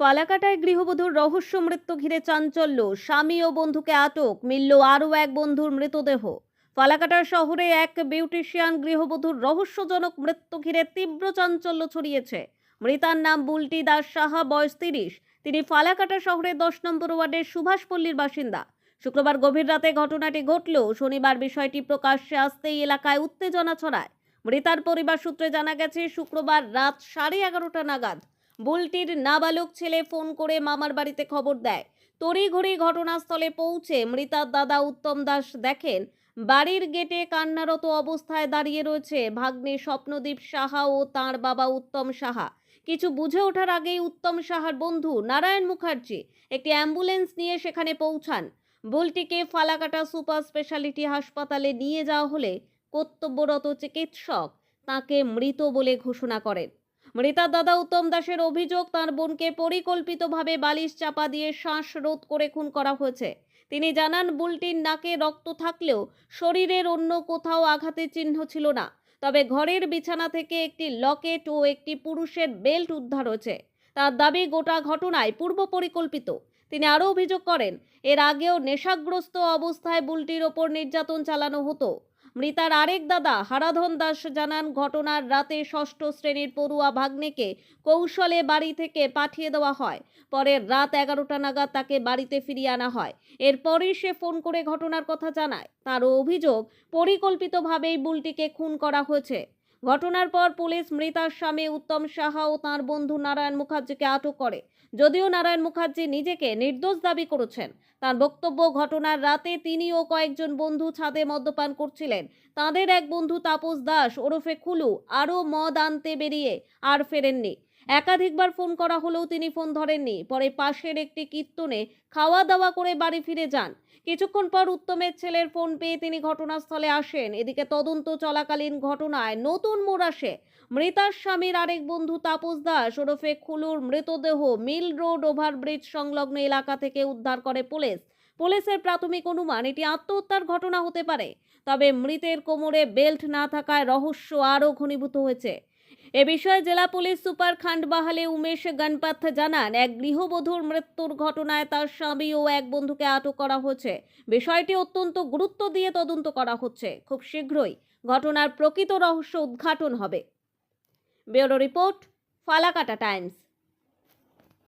ফালাকাটায় গৃহবধূর রহস্য মৃত্যু ঘিরে চাঞ্চল্য। স্বামী ও বন্ধুকে আটক, মিলল আরও এক বন্ধুর মৃতদেহ। ফালাকাটার শহরে এক বিউটিশিয়ান গৃহবধূর রহস্যজনক মৃত্যু ঘিরে তীব্র চাঞ্চল্য ছড়িয়েছে। মৃতার নাম বুলটি দাস সাহা, বয়স তিরিশ। তিনি ফালাকাটা শহরের দশ নম্বর ওয়ার্ডের সুভাষপল্লীর বাসিন্দা। শুক্রবার গভীর রাতে ঘটনাটি ঘটলেও শনিবার বিষয়টি প্রকাশ্যে আসতেই এলাকায় উত্তেজনা ছড়ায়। মৃতার পরিবার সূত্রে জানা গেছে, শুক্রবার রাত সাড়ে এগারোটা নাগাদ বুলটির নাবালক ছেলে ফোন করে মামার বাড়িতে খবর দেয়। তড়িঘড়ি ঘটনাস্থলে পৌঁছে মৃতার দাদা উত্তম দাস দেখেন, বাড়ির গেটে কান্নারত অবস্থায় দাঁড়িয়ে রয়েছে ভাগ্নে স্বপ্নদীপ সাহা ও তাঁর বাবা উত্তম সাহা। কিছু বুঝে ওঠার আগেই উত্তম সাহার বন্ধু নারায়ণ মুখার্জি একটি অ্যাম্বুলেন্স নিয়ে সেখানে পৌঁছান। বুলটিকে ফালাকাটা সুপার স্পেশালিটি হাসপাতালে নিয়ে যাওয়া হলে কর্তব্যরত চিকিৎসক তাকে মৃত বলে ঘোষণা করেন। মৃতার দাদা উত্তম দাসের অভিযোগ, তার বোনকে পরিকল্পিতভাবে বালিশ চাপা দিয়ে শ্বাসরোধ করে খুন করা হয়েছে। তিনি জানান, বুলটির নাকে রক্ত থাকলেও শরীরের অন্য কোথাও আঘাতের চিহ্ন ছিল না। তবে ঘরের বিছানা থেকে একটি লকেট ও একটি পুরুষের বেল্ট উদ্ধার হয়েছে। তার দাবি, গোটা ঘটনায় পূর্ব পরিকল্পিত। তিনি আরও অভিযোগ করেন, এর আগেও নেশাগ্রস্ত অবস্থায় বুলটির ওপর নির্যাতন চালানো হতো। মৃতার আরেক দাদা হারাধন দাস জানান, ঘটনার রাতে ষষ্ঠ শ্রেণির পড়ুয়া ভাগ্নেকে কৌশলে বাড়ি থেকে পাঠিয়ে দেওয়া হয়। পরে রাত এগারোটা নাগাদ তাকে বাড়িতে ফিরিয়ে আনা হয়। এরপরই সে ফোন করে ঘটনার কথা জানায়। তার অভিযোগ, পরিকল্পিতভাবেই বুলটিকে খুন করা হয়েছে। ঘটনার পর পুলিশ মৃতার স্বামী উত্তম সাহা ও তাঁর বন্ধু নারায়ণ মুখার্জিকে আটক করে। যদিও নারায়ণ মুখার্জি নিজেকে নির্দোষ দাবি করেছেন, তার বক্তব্য ঘটনার রাতে তিনি ও কয়েকজন বন্ধু ছাদে মদ্যপান করছিলেন। তাদের এক বন্ধু তাপস দাস ওরফে খুলু আরও মদ আনতে বেরিয়ে আর ফেরেননি। একাধিকবার ফোন করা হলেও তিনি ফোন ধরেননি। পরে পাশের একটি কীর্তনে খাওয়া দাওয়া করে বাড়ি ফিরে যান। কিছুক্ষণ পর উত্তমের ছেলের ফোন পেয়ে তিনি ঘটনাস্থলে আসেন। এদিকে তদন্ত চলাকালীন ঘটনায় নতুন মোড় আসে। মৃতার স্বামীর আরেক বন্ধু তাপস দাস ওরফে খুলুর মৃতদেহ মিল রোড ওভারব্রিজ সংলগ্ন এলাকা থেকে উদ্ধার করে পুলিশ। পুলিশের প্রাথমিক অনুমান, এটি আত্মহত্যার ঘটনা হতে পারে। তবে মৃতের কোমরে বেল্ট না থাকায় রহস্য আরও ঘনীভূত হয়েছে। এ বিষয়ে জেলা পুলিশ সুপার খান্ডবাহালে উমেশ গণপাথ জানান, এক গৃহবধূর মৃত্যুর ঘটনায় তার স্বামী ও এক বন্ধুকে আটক করা হয়েছে। বিষয়টি অত্যন্ত গুরুত্ব দিয়ে তদন্ত করা হচ্ছে। খুব শীঘ্রই ঘটনার প্রকৃত রহস্য উদ্ঘাটন হবে। Bureau report, Falakata times.